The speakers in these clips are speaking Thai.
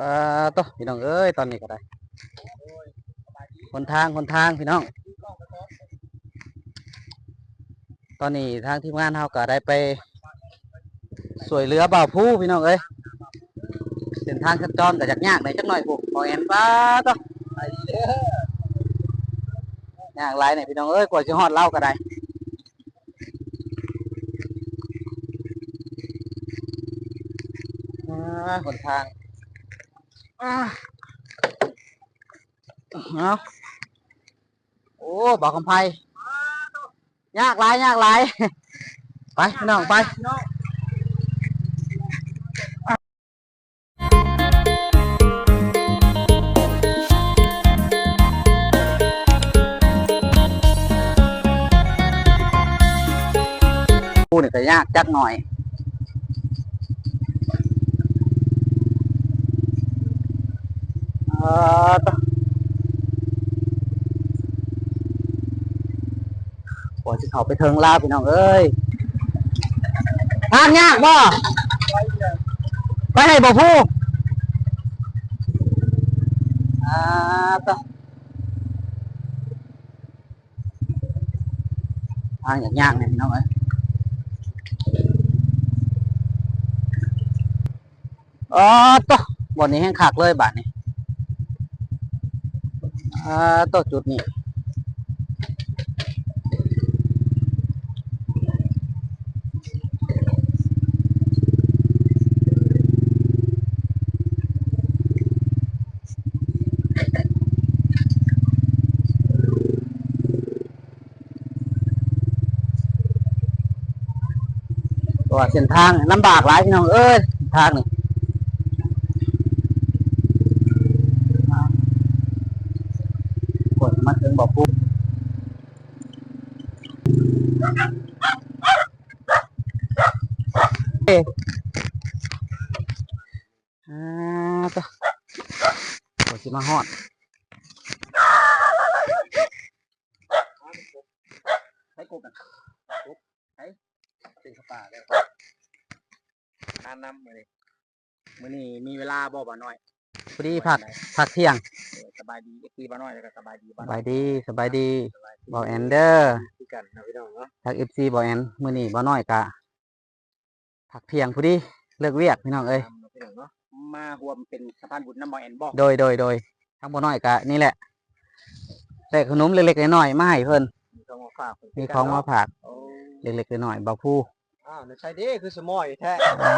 อ่าต่อพี่น้องเอ้ยตอนนี้ก็ได้คนทางคนทางพี่น้อง ตอนนี้ทางทีมงานเฮาก็ได้ไป สวยเรือบ่าวผู้พี่น้องเอ้ยเส้นทางสัญจรก็ยากยากหน่อยจักหน่อยพวกพอแอนป้าต่อยากหลายเนี่ยพี่น้องเอ้ยกว่าจะฮอดเล่าก็ได้อ่าหนทาง เอาโอ้บอกคำไพยากหลายยากหลาย ไปพี่น้องไปพูดก็ยากจักหน่อย เออต่อจะเขาไปเทิงลาวพี่น้องเอ้ยทางยากบ่ไปให้บ่พูอ่าต่อทางยากๆเนี่ยพี่น้องเอ้ยอ๋อต่อบนนี้แห้งคักเลยบาทนี้ อ่าต่อจุดนี้ตัวเส้นทางลำบากหลายพี่น้องเอ้ยทางนี่ กดมาถึงบอกปุ๊บเอ่าต่อกดสิมาฮอดใช้กบกันกบใช้เป็นข้าปลาแล้วทานน้ำมาเลยมือนี้มีเวลาบ่บ่น้อยพอดีผักผักเที่ยง สบายดีเอฟซีบ้าน้อยแล้วก็สบายดีบ้านสบายดีสบายดีบอแอนเดอร์ที่กันนะพี่น้องเนาะ ทักเอฟซีบอแอน มือนี้บ่น้อยกะ ผักเพียงผู้ดีเลิกเวียกพี่น้องเอ้ยตามพี่น้องเนาะมารวมเป็นสะพานบุญน้ำบอแอนบอกโดยโดยโดยทั้งบ่น้อยกะนี่แหละแต่ขนมเล็กๆน้อยๆมาให้เพิ่นมีของมาฝากมีของมาฝากโอ้เล็กๆน้อยๆบ่ผู้อ้าวใช่ดิคือสมอยแท้อ่า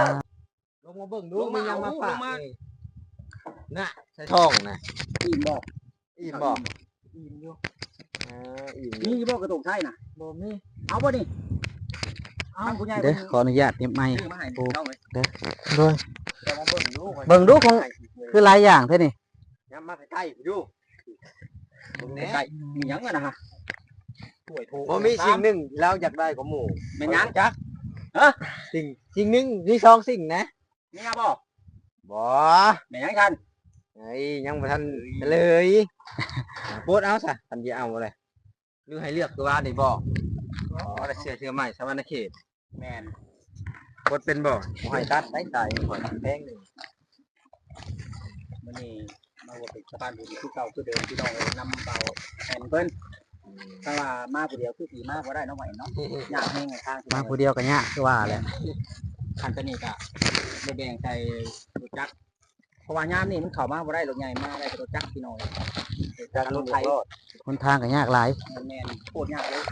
ลงมาเบิ่งดูมียังมาฝากนี่น่ะใช่ท้องนะอิ่มบ่อิ่มบอกอิ่มอยู่อ่าอิ่มมีบ่กระตุกใช่น่ะบ่มีเอาบ่นี่ เอาผู้ใหญ่เด้อขออนุญาตเก็บไม้ซื้อมาให้พี่น้องเลยโดยแต่มาเบิ่งดูเบิ่งดูของคือหลายอย่างเท่านี่ย้ำมาใกล้ๆดูเบิ่งแหน่ใกล้มีหยังอะนะฮะถ้วยโถบ่มีสิ่งหนึ่งเราอยากได้ของหมู่แม่นหยังจักฮะสิ่งสิ่งหนึ่งมีสองสิ่งนะมีหยังบ่บ่แม่นหยังกันไอ้ยังบ่ทันเลยโบดเอาซะทันจะเอาอะไรหรือให้เลือกตัวว่าได้บ่อ๋อได้เสื้อเสื้อใหม่สวรรณเขต แม่นโบดเป็นบ่บ่ให้ตัดได้ตายบ่แพงหนึงมื้อนี้มาว่าเป็นชาวบ้านบุญคือเก่าคือเดิมพี่น้องเอ้ยนำเบาแทนเพิ่นถ้าว่ามาผู้เดียวคือสิมาบ่ได้เนาะไหวเนาะยากแฮงทางมาผู้เดียวก็ยากคือว่าแหละคันตัวนี้ก็ได้แบ่งใส่รถจักรเพราะว่ายามนี่มันเข้ามาบ่ได้รถใหญ่มาได้แต่รถจักรพี่น้อยจักรรถไถคนทางก็ยากหลายแม่นโคตรยากเลย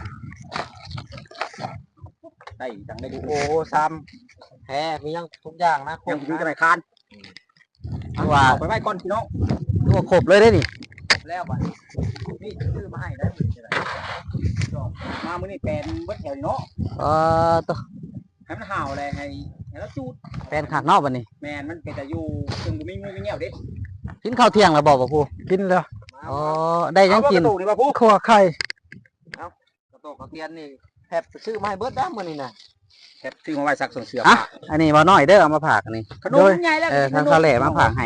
ได้จังได้ดูโอ้ซ้ำแท้มียังทุกอย่างนะครยับงอยู่จะนะไหนคานเอาว่าเอาไปไว้ก่อนพี่น้องดูว่าครบเลยได้นี่แล้วบัดนี้นี่ซื้อมาให้ได้มื้อนี้ได้จอบมามื้อนี้แปลนเบิดแถวนี่เนาะเออตัวให้มันห่าวอะไรให้ให้แล้วจูดแฟนขางนอกบัดนี้แมนมันเป็นแต่อยู่ซึ่งบ่มีงูมีเงี้ยวเด้กินข้าวเที่ยงแล้วบอกบ่พูกินแล้วอ๋อได้ยังกินเอาบ่กระตุกนี่บ่ผู้ขัวไข่กระโตกกระเทียนนี่ แทบซื้อมาให้เบิดได้มื้อนี้น่ะแคปซื้อมาไว้ซักส่งเสื้ออะผ้าอันนี้บ่น้อยเด้อเอามาผากอันนี่ขนมใหญ่แล้วเออทางเขาแหล่มาผากให้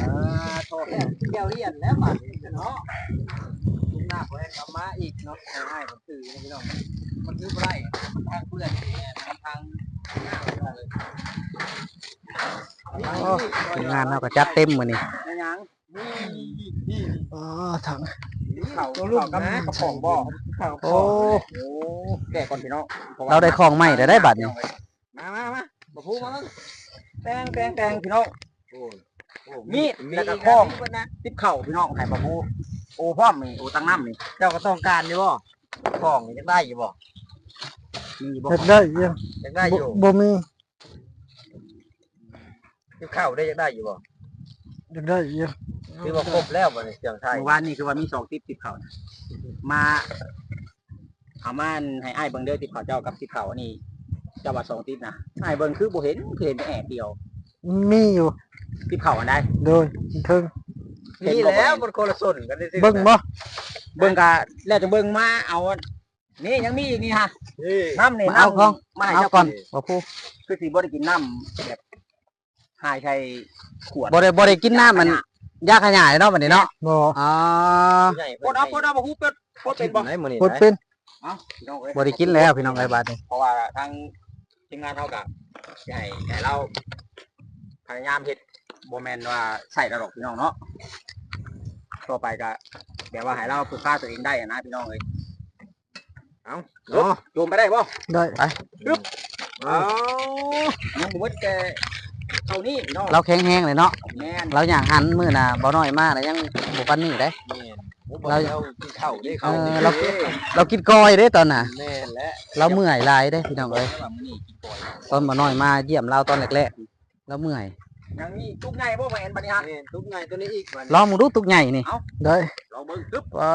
อ่าโตแค่เดียวเรียนแล้วบาดนี้เนาะหน้าบ่ได้กลับมาอีกเนาะง่ายๆผมซื้อนี่พี่น้องมันคือบ่ได้มันทางเพื่อนเนี่ยมันทางหน้าบ่ได้เลยทีมงานเราก็จัดเต็มมื้อนี้ในหยังนี่นี่อ๋อถัง เขาเขากับกระป๋องบ่เขาโอ้โอ้แก่ก่อนพี่น้องพะว่เราได้ของใหม่ได้ได้บัดนี้มามามาบ่พูดมาแล้วแตงแตงแตงพี่น้องมีดแล้วก็ข้องติบเข่าพี่น้องไข่ปลาบูโอ้พร้อมนี่โอ้ตั้งน้ำนี่เจ้าก็ต้องการอยู่บ่ของนี่ยังได้อยู่บ่มีบ่เฮ็ดได้ยังยังได้อยู่บ่มีที่เข้าได้ยังได้อยู่บ่อ ยากได้ยังคือว่าครบแล้วบ่นี่เสียงไทยเมื่อวานนี่คือว่ามีสองติบติบเข่านะมาเอามาให้อ้ายเบิ่งเด้อติบเข่าเจ้ากับติบเข่าอันนี้เจ้าว่าสองติบนะอ้ายเบิ่งคือบ่เห็นคือเห็นแต่แอบเดียวมีอยู่ติบเข่าอันใดโดยเทิงนี่แล้วมันคนละส่วนกันได้เบิ่งบ่เบิ่งกะแล้วจะเบิ่งมาเอาอันนี่ยังมีอีกนี่ฮะนี่น้ำนี่มาเอาน้ำของมาให้เอาเจ้าก่อนกินบ่พูดคือสิบ่ได้กินน้ำแบบ หายใช้ขวดบ่ได้บ่ได้กินน้ำมันยาขยายเนาะบัดนี้เนาะบ่อ๋อใหญ่ปดเอาปดเอาบ่ฮู้เป็ดปดเป็นบ่ไหนมื้อนี้พูดเป็นเอ้าพี่น้องเอ้ยบ่ได้กินแล้วพี่น้องไอ้บาดนี้เพราะว่าทางทีมงานเท่ากับใหญ่ใหญ่เราพยายามเฮ็ดบ่แม่นว่าใส่ตลกพี่น้องเนาะต่อไปก็แบบว่าให้เราฝึกค่าตัวเองได้อะนะพี่น้องเอ้ยเนาะโยมไปได้บ่ได้เอายังบ่หมดแต่ เท่านี้พี่น้องเราแข็งแรงเลยเนาะแม่นเราอยากหันมื้อน่ะบ่น้อยมากแล้วยังบ่ปานนี้เด้ แม่นเราเรากินข้าวได้เอข้าวอเราเรากินกอยเด้ตอนน่ะ แม่นและเราเมื่อยหลายเด้พี่น้องเอ้ยว่ามื้อนี้กินก่อยตอนบ่น้อยมาเยี่ยมเราตอนแรกๆเราเมื่อยยังมีทุกไงบ่แม่นบัดนี้ฮะแม่นทุกไงตัวนี้อีกมันลองมึงดูตุกใหญ่นี่ได้เราเบิ่งตึ๊บว่า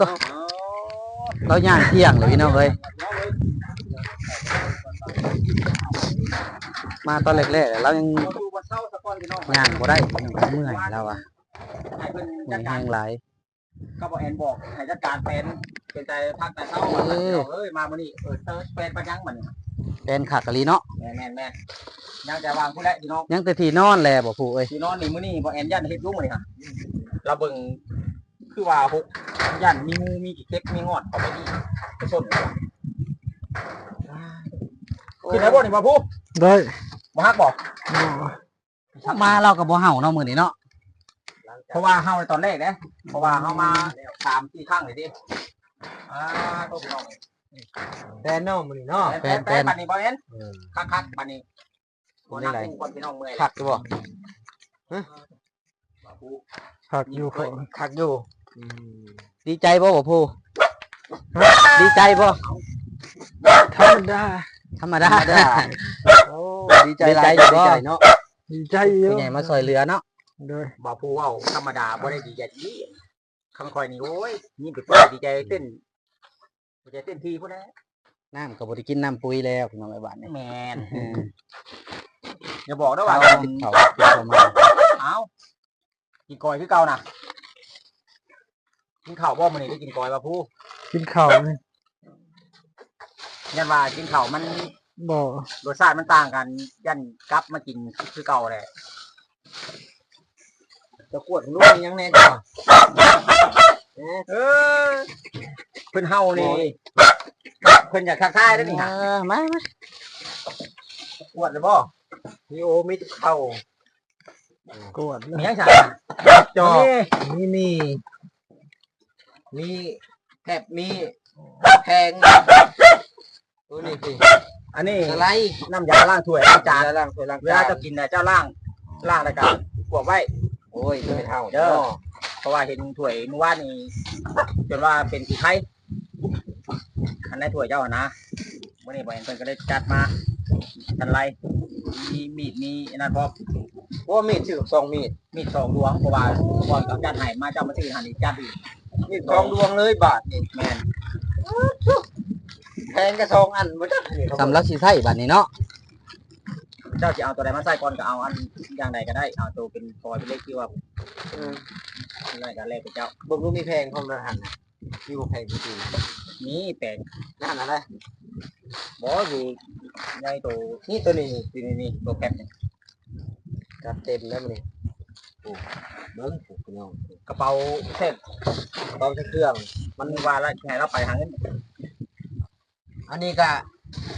ตเอา เราย่างเที่ยงเลยพี่น้องเอ้ยเอาเลยมาตอนแรกๆเรายังเราดูบนเสาสะก้อนพี่น้องย่างบ่ได้พี่น้องเมื่อยเราอะให้เพิ่นเมื่จัอดยการแห้งหลายก็บอกแอนบอกให้จัดการเป็นเป็นใจพักแต่เช้ามาพี่น้องเอ้ยมามื้อนี้เออเติร์เป็นปัญญังมันเป็นขากะลีเนาะแม่นแม่นแม่นยังจะวางผู้ใดพี่น้องยังแต่ที่นอนแลบ่ผู้เอ้ยพี่น้องนี่มื้อนี้บ่แอนยันเฮ็ดรู้มื้อนี้ค่ะเราเบิ่ง คือว่าหกยันมีงูมีกี่เก็บมีงอดเข้าไปนี่ไปส้นคือไหนบ่นี่มาผู้ได้บ่ฮักบ่บ่มาเราก็บ่เห่าเนาะมื้อนี้เนาะเพราะว่าเฮาในตอนแรกเด้เพราะว่าเฮามาสามสี่ครั้งเลยดิอ่าตัวพี่น้องแน่นอนมื้อนี้เนาะแป้นแป้นปันนี้บ่เอ็นคักคักปันนี้คนนั่งคู่คนพี่น้องเมื่อยคักอยู่บ่ผักอยู่ของคักอยู่ ดีใจบ่บ่ผู้ดีใจบ่ธรรมดาธรรมดาโอ้ดีใจหลายดีใจเนาะดีใจเยผู้อะใหญ่มาซอยเหลือเนาะโดยบ่ผู้เว้าธรรมดาบ่ได้ดีใจดีคำคอยนี่โอ้ยนี่ไปเปิดดีใจเต้นดีใจเต้นทีพุ่นแหละน้ำก็บ่ได้กินน้ำปุ๋ยแล้วพี่น้องไอ้บ้านนี่แมนเอออย่าบอกนะเราว่าติดเขาติดเขามาเอ้ากินกอยคือเก่าน่ะ กินข้าวบ่มื้อนี้ได้กินกอยบ่ผู้กินข้าวนี่ยันว่ากินข้าวมันบ่รสชาติมันต่างกัน ยันกลับมากินคือเก่าแหละจะกวดลูกยังแน่จ้ะเออเพิ่นเฮานี่เพิ่นอยากทักทายได้อนี่เอฮะอมามาปวดเลยบ่มีโอมิเข้ากวดแล้วมีหยังฉาจอนี่มี มีมีแทบมีแพงตัวนี้สิอันนี้อะไรน้ำยาล้างถ้วยล้างจานล้างถ้วยล้างเวลาเจะกินน่ะเจ้าล้างล้างแล้วก็กวบไว้ โอ้ยจะไม่เท่าเด้อเพราะว่าเห็นถ้วยเมื่อวานนี่จนว่าเป็นสีไข่อันในถ้วยเจ้าอะนะมื่อนี้บ่เห็นเพิ่นก็ได้จัดมาทันไรมีมีดมีอันนั้นพร้อมเพราะว่ามีดถือสองมีดมีดสองดวงเพราะว่าก่อนกับจัดให้มาเจ้ามาซื้อหันอีกจัดอีก มีดสองดวงเลยบาทนี่แม่นแพงก็สองอันบ่จักสำหรับสิใช้บัดนี้เนาะเจ้าจะเอาตัวใดมาใส่ก่อนก็เอาอันอย่างใดก็ได้เอาตัวเป็นกอยเป็นเล็กที่ว่าเอออะไรก็แล้วแต่เจ้าบ่รู้มีแพงพร้อมนะหันน่ะมีบ่แพงจริงมีแปลงๆนั่นอะไรบ่อยู่ใหญ่ตัวนี่ตัวนี้นี่นี่นี่ตัวแคปนี่จัดเต็มแล้วมันนี่ โอ้เบิ้งโอ้พี่น้องกระเป๋าเส้นต้องใช้เครื่อง มันว่าแล้วไงเราไปหาเงินอันนี้ก็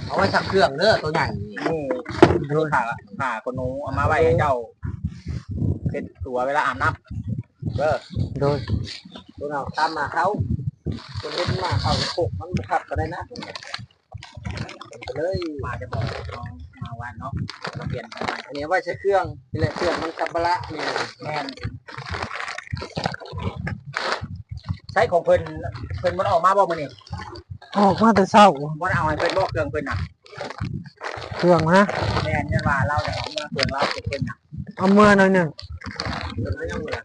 เอาไว้สักเครื่องเด้อตัวใหญ่นี่นี่ดูขาขาคนหนูเอามาไว้ให้เจ้าเป็นตัวเวลาอาบน้ำเด้อโดยตัวเราตามมาเขาตัวเล่นมาเขาปลุกมันขับก็ได้นะเลยมาจะบอก น้องมาวันเนาะเราเปลี่ยนไปอันนี้เอาไว้ใช้เครื่องนี่แหละเครื่องมันสับปะละเนี่ยแม่นใช้ของเพิ่นเพิ่นมันออกมาบอกมันนี่ออกมาแต่เช้ามันเอาให้เพิ่นบอกเครื่องเพิ่นน่ะเครื่องนะแม่นเนี่ยว่าเราจะเอาเมื่อเครื่องเราเพิ่นน่ะเอาเมื่อหน่อยหนึ่งตัวนั้นยังเหลือ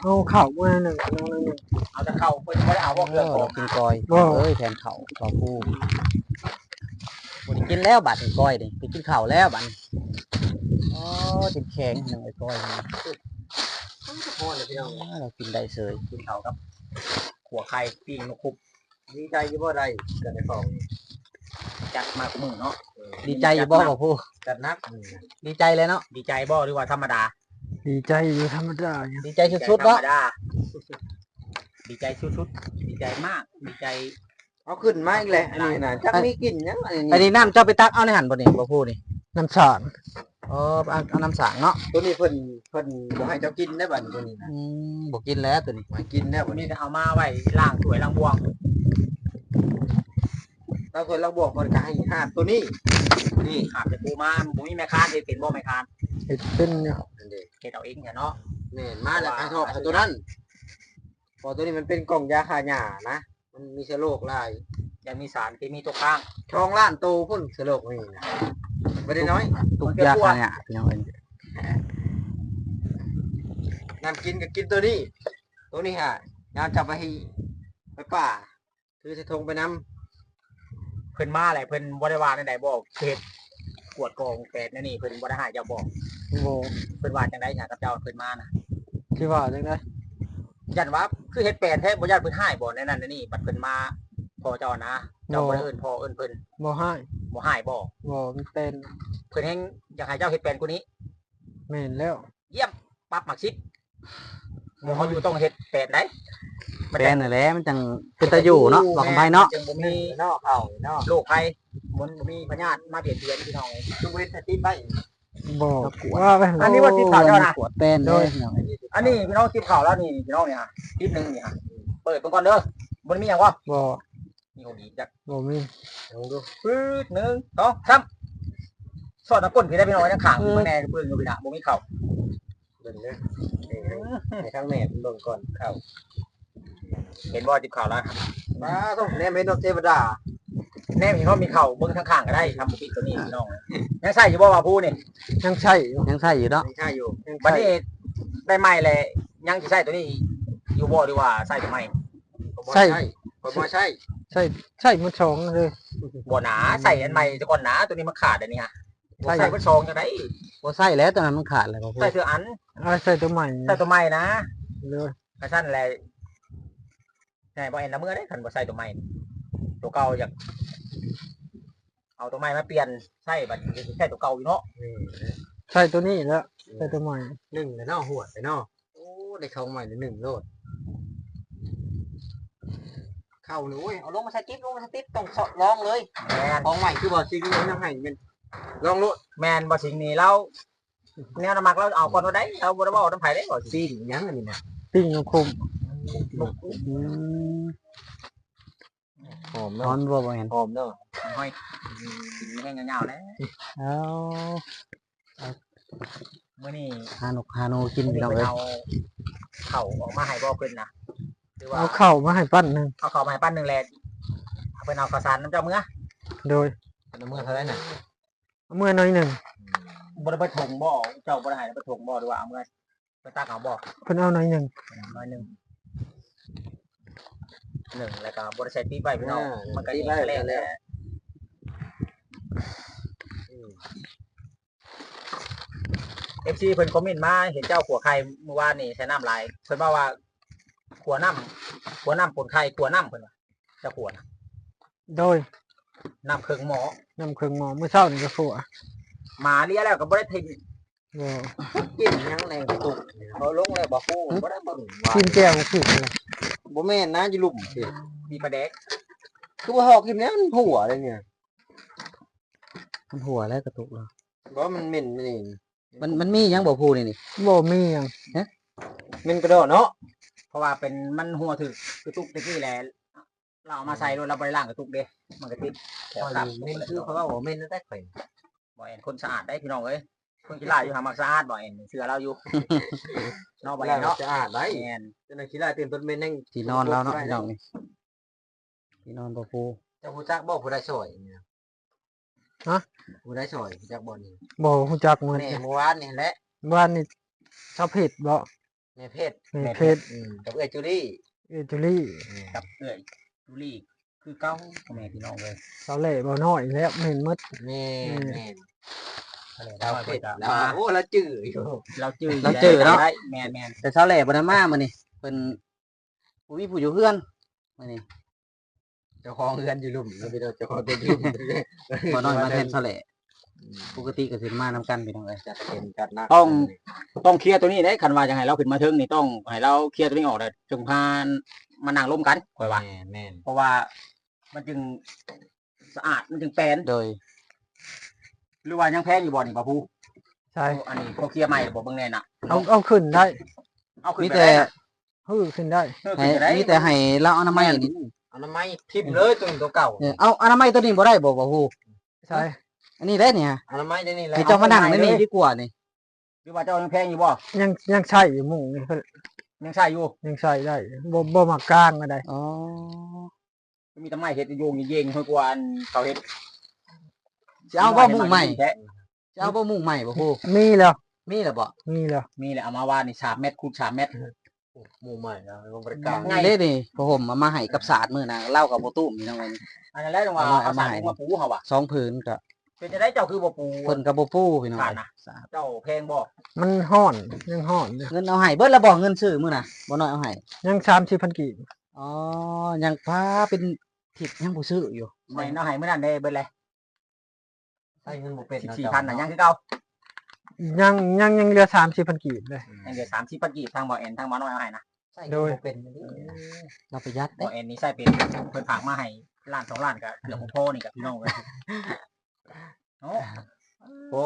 เอาเข่าเมื่อหนึ่งเอาหน่อยหนึ่งเอาจะเข้าเพิ่นไม่ได้เอาบอกเคเอรื่องอของกินก้อยบ่เอ้ยแทนเขาบ่ผู้ บ่ได้กินแล้วบาดนี้ก้อยนี่ไปกินข้าวแล้วบัดนี้อ๋อจินแข็งหนึ่งไอ้ก้อยนี่พ่อเลยพี่น้องอ๋อเรากินได้เสยกินเขาครับขัวไข่ปิ้งนกคุบดีใจอยี่บ่ได้เกิดในฟองจัดมามือเนาะดีใจอยู่บ่บ่ผู้จัดนักดีใจเลยเนาะดีใจบ่หรือว่าธรรมดา ดีใจอยู่ธรรมดาอยู่ดีใจสุดๆธรบ่รมดาดีใจสุดๆดีใจมาก ดีใจ เอาขึ้นมาอีกเลยอันนี้นะจักมีกลิ่นยังอันอันนี้นี้น้ำเจ้าไปตักเอาในหันบ่นี่บ่ผู้นี่น้ำสารอ๋อเอาเอาน้ำสางเนาะตัวนี้เพิ่นเพิ่นบ่ให้เจ้ากินได้บัดนี้ตัวนี้นะอืมบ่กินแล้วตัวนี้บ่ให้กินได้บัวัดนนี้นี้จะเอามาไว้ล่างสวยล่างบวงเราเคยเราบอกคนก็ให้ห้าตัวนี้นี่ขาดจะปูมาผมมีแม่ค้านที่เป็นบ่แม่ค้านเห็ดเป็นเนี่ยนั่นเด้เฮ็ดเอาเองเนี่ยเนาะแม่นมาแล้วให้ทอกให้ตัวนั้นพอตัวนี้มันเป็นกล่องยาฆ่าหญ้านะ มันมีเชื้อโรคหลายยังมีสารที่มีตัวข้างช่องล้านโตพุ่นเชื้อโรคนี่นะบ่ได้น้อยตุกยาคาเนี่ยพี่น้องเอ้ยน้ำกินก็กินตัวนี้ ตัวนี้ฮะยามจับไปให้ไปป่าถือใส่ธงไปนำเพิ่นมาแหละเพิ่นบ่ได้ว่าในใดบอกเฮ็ดกวดกองแปดนั่นนี่เพิ่นบ่ได้ให้เจ้าบอกโบเพิ่นว่าจังได๋กับเจ้าเพิ่นมานะที่ว่าจังได ยันว่า คือเฮ็ดแปดแท้บ่ญาติเพิ่นให้บ่ในนั้นในนี่บัดเพิ่นมาพอเจ้านะเจ้าบ่ได้เอิ้นพอเอิ้นเพิ่นบ่ให้บ่ให้บ่บ่มันเป็นเพิ่นแฮงอยากให้เจ้าเฮ็ดแปลนกว่านี้แม่นแล้ว เยี่ยมปั๊บหมักชิดหมู่เขาอยู่ต้องเฮ็ดแปลนได้แฟนนั่นแหละมันจังเป็นตาอยู่เนาะบอกกันไปเนาะจึงบ่มีนอกเอานอกโรคภัยมันบ่มีพยาธิมาเบียดเบียนพี่น้องทุกเวทติดไป บ่ว่าไปอันนี้ว่าติดข่าวเจ้านะปวดแป้นเด้อพี่น้องอันนี้พี่น้องติดข่าวแล้วนี่พี่น้องเนี่ยฮะคลิปหนึงนี่ฮะเปิดเบิ่งก่อนเด้อบ่ได้มีหยังวะบ่นี่ของดีจักบ่มีลองดูปื๊ดหนึ่งสองสามสอดน้ำก้นพี่ได้พี่น้องไว้ทั้งข้างเบิ่งแน่เบิ่งอยู่พี่น่ะบ่มีเข่าเบิ่งเด้อนี่ให้ข้างแม่เบิ่งก่อนเข้าเห็นบ่ติดข่าวแล้วมาต้องแน่เมนเทวดา แน่พี่น้องมีเข่าเบิ่งทั้งข้างก็ได้ทำบ่ผิดตัวนี้พี่น้องยังใส่อยู่บ่ว่าผู้นี่ยังใช่อยู่ยังใช่อยู่เนาะยังใช่อยู่ยังบัดใช่นี้ได้ใหม่เลยยังสิใส่ตัวนี้ อยู่บ่ดีว่าใส่ตัวใหม่ใช่ผมว่าใช่ ใช่ใช่มันสองเลยบ่หนาใส่อันใหม่จะก่อนหนาตัวนี้มันขาดอันนี้ฮะใช่ใส่เพิ่นซองจังได๋บ่ใช่แล้วตอนนั้นมันขาดแล้วบ่พูดใส่เสื้ออันเอาใส่ตัวใหม่ใส่ตัวใหม่นะเลยกระชั้นแลใช่บ่เห็นน้ำมือได้คันบ่ใส่ตัวใหม่ ตัวเก่าอยากเอาตัวใหม่มาเปลี่ยนใส่บัดนี้ใส่ตัวเก่าอยู่เนาะใส่ตัวนี้แล้วใส่ตัวใหม่หนึ่งเลยเนาะหัวเลยเนาะโอ้ได้เข้าใหม่หนึ่งโลดเข้าเลยเว้ยเอาลงมาใส่ติ๊บลงมาใส่ติ๊บต้องสอดลองเลยแมนของใหม่คือบอกจริงเลยน้ำให้มันลองโลดแมนบ่สิ่งนี้เราแนวน้ำมักเราเอาก่อนว่าได้เราบ่ได้บอกน้ำไผได้บ่สิซีนยังอันนี้นะปิ้งนกคุม อืมหอมนอนบ่บ่เห็นหอมเนาะห้อยกินแห้งยาวๆแล้วเอามื้อนี้หาหนกหาหนูกินมื้อพี่นี้น้องเพิ่เอ้นยเอาเข่าออกมาให้บ่เพิ่นนะหรือว่าเอาเข่ามาให้ปั้นหนึ่งเอาเข่ามาให้ปั้นหนึงแลเพิ่นเอาข้าวสารน้ำเจ้ามื้อโดยน้ำเมื่อเท่าไรน่ะเอาเมื่อน้อยหนึ่งบ่ได้ไปถงบ่เจ้าบ่ได้ให้ไปถงบ่หรือว่าเอามื้อไปตักเอาบ่เพิ่นเอาน้อยหนึ่งน้อยหนึง หนึ่งแล้วก็บ่ได้ใส่ปี๊บไว้พี่น้องมันก็ตียิงได้แล้แล้ววแหละ เอฟซีเพิ่นคอมเมนต์มาเห็นเจ้าขัวไข่เมื่อวานนี่ใช้น้ำลายเพิ่นบอกว่าขัวน้ำขัวน้ำปนไข่ขัวน้ำเพิ่นว่าเจะขัวนะโดยน้ำเครื่องหมอน้ำเครื่องหมอเมื่อเช้านี่ก็ขัวหมาเลี้ยแล้วก็บ่ได้ทิ้งบ่กินยังแรงกระตุกเขาลงเลยบ่ฮู้บ่ได้เบิ่งว่ากินแก้วก็ผิดเลย บ่แม่นนะอยู่ลุ่มสิมีประเด็กคือว่าหอกกินแล้วมันหัวเลยเนี่ยมันหัวแล้วกระตุกแล้วบ่มันเหม็นนี่มันมันมีหยังบ่พูนี่นี่ บ่มีหยังเหม็นกระโดดเนาะเพราะว่าเป็นมันหัวถึกคือตุกตะกี้แหละเราเอามาใส่รถเราบ่ได้ล้างกระตุกเด้มันก็ติดแถวกลับเหม็นคือเขาว่าบ่เหม็นนั่นได้ข่อยบ่แอนคนสะอาดได้พี่น้องเอ้ย คนกีฬาอยู่หามักสะอาดบ่แอนเชื่อเราอยู่เนาะบ่แอแล้วนเนาะจะอาดได้แอนจนขี้ลายตื่นต้นเหม็นยังที่นอนแล้วเนาะพี่น้องนี่ที่นอนบ่พูเจะฮู้จักบ่ผู้ใดช่วยเนี่ยผู้ใดช่วยรู้จักบ่นี่บ่ฮู้จักเหมือนแม่เมื่อวานนี่แหละบ้านนี่ชาวเพชรบ่แม่เพชรแม่เพชรอืมกับเอ้ยจูดี้เอจูลี่กับเอ้ยดูลี่คือเก้าพ่อแม่พี่น้องเลยสาวเหล่บ่น้อยแล้วเห็นหมดแม่แม่ เราดาวเพเผ็ชดรอะแล้วโอ้แล้วจื้ออยู่เราจื้อเราจื้อเนาะได้แมนแมนแต่เช้าแหล่บ่ได้มามื้อนี้เพิ่นผู้มีผู้อยู่เฮือนมื้อนี้เจ้าของเรือนอยู่ลุ่มแล้วไปเจ้าของเรือนอยู่ลุ่มบ่น้อยมาแทนเช้าแหล่ปกติก็สิมานํกันพี่น้องเอ้ยจัดเต็มจัดหนักต้องเคลียร์ตัวนี้ได้คันว่าจะให้เราขึ้นมาถึงนี่ต้องให้เราเคลียร์ตัวนี้ออกเลยจึงพานมานั่งร่วมกันค่อยว่าแม่แม่นเพราะว่ามันจึงสะอาดมันจึงแปลนโดย หรือว่ายังแพงอยู่บ่นี่ป่ะผู้ใช่ อันนี้พอเคลียร์ใหม่บ่เบิ่งแน่น่ะเอาเอาขึ้นได้ เอาขึ้นมีไปแต่ได้น่ะฮือขึ้นได้ เออให้ขึ้นไปได้มีแต่ให้เราเอาอนามัยนี่อนามัยทิ่มเลยตัวนี้ตัวเก่าเออเอาอนามัยตัวนี้บ่ได้บ่บ่ฮู้ใช่อันนี้ได้เนี่ยอนามัยได้นี่แหละให้เจ้ามานั่งในนี่ดีกว่านี่หรือว่าเจ้ายังแพงอยู่บ่ยังยังใช้อยู่หมู่นี่เพิ่นยังใช่อยู่ยังใช้ได้บ่บ่มักกลางก็ได้อ๋อมีแต่ไม้เฮ็ดโยงเยงๆค่อยกว่าอันเขาเฮ็ด สิเอาบ่มุ่งใหม่แท้สิเอาบ่มุ่งใหม่บ่ฮู้มีแล้วมีแล้วบ่มีแล้วมีแหละเอามาว่านี่3เมตรคูณ3เมตรหมู่ใหม่นะลงบริการง่ายเด้นี่พอผมเอามาให้กับศาสตร์มื้อน่ะเล่ากับบ่ตุ้มนี่น้องเอ้ยอันนั้นแหละจังว่าเอามาเอาเอาสามารให้มาปูเฮาว่ะสองผืนก็เป็นจะได้เจ้าคือบ่ปูเพิ่นก็บ่ปูพี่น้องผ่านเอ้ยนะเจ้าแพงบ่มันห้อนยังห้อนอยู่เงินเอาให้เบิดแล้วบ่เงินซื้อมื้อน่ะบ่น้อยเอาให้ยัง30,000กีบอ๋อยังพาเป็นทิศยังบ่ซื้ออยู่ใส่เนาะให้มื้อนั้นได้เบิดเลย ใช้เงินบ่เป็น14,000น่ะยังคือเก่ายังยังยังเหลือ30,000กีบเลย ยังเหลือ30ปักกีบทางบ่แอนทางบ่น้อยเอาให้นะใช้เงินบ่เป็นเราประหยัดบ่เด้แอนนี่ใส่เป็นเพิ่นฝากมาให้ล้านสองล้านก็เกือบบ่พอนี่กับพี่น้องเลยเนาะโอ้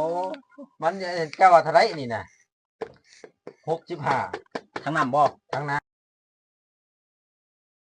มันเจ้าว่าเท่าไรนี่น่ะ65ทั้งน้ำบ่ทั้งน้